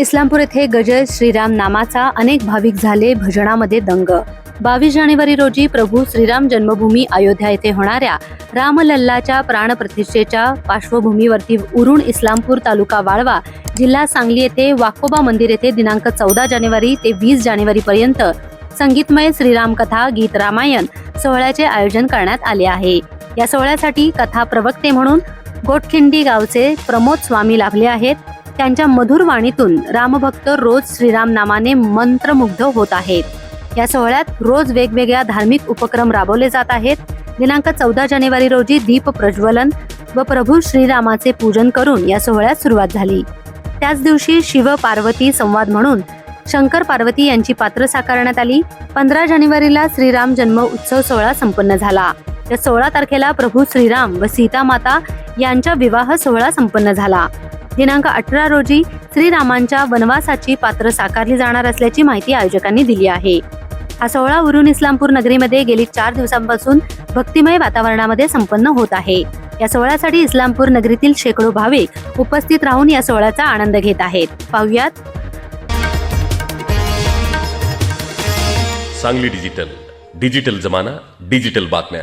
इस्लामपूर येथे गजय श्रीराम नामाचा अनेक भाविक झाले भजनामध्ये दंग. बावीस जानेवारी रोजी प्रभू श्रीराम जन्मभूमी अयोध्या येथे होणाऱ्या रामलल्लाच्या प्राणप्रतिष्ठेच्या पार्श्वभूमीवरती उरुण इस्लामपूर तालुका वाळवा जिल्हा सांगली येथे वाकोबा मंदिर येथे दिनांक चौदा जानेवारी ते वीस जानेवारी पर्यंत संगीतमय श्रीराम कथा गीत रामायण सोहळ्याचे आयोजन करण्यात आले आहे. या सोहळ्यासाठी कथा प्रवक्ते म्हणून गोटखिंडी गावचे प्रमोद स्वामी लाभले आहेत. त्यांच्या मधुर वाणीतून रामभक्त रोज श्रीराम नामाने मंत्रमुग्ध होत आहेत. या सोहळ्यात रोज वेगवेगळ्या धार्मिक उपक्रम राबवले जात आहेत. दिनांक चौदा जानेवारी रोजी दीप प्रज्वलन व प्रभू श्रीरामाचे पूजन करून या सोहळ्यात सुरुवात झाली. त्याच दिवशी शिव पार्वती संवाद म्हणून शंकर पार्वती यांची पात्र साकारण्यात आली. पंधरा जानेवारीला श्रीराम जन्म उत्सव सोहळा संपन्न झाला. तर सोळा तारखेला प्रभू श्रीराम व सीता माता यांचा विवाह सोहळा संपन्न झाला. दिनांक अठरा रोजी श्रीरामांच्या वनवासाची पात्र साकारली जाणार असल्याची माहिती आयोजकांनी दिली आहे. हा सोहळा उरून इस्लामपूर नगरीमध्ये गेली चार दिवसांपासून भक्तिमय वातावरणामध्ये संपन्न होत आहे. या सोहळ्यासाठी इस्लामपूर नगरीतील शेकडो भाविक उपस्थित राहून या सोहळ्याचा आनंद घेत आहेत. पाहुयात. सांगली डिजिटल डिजिटल जमाना डिजिटल बातम्या.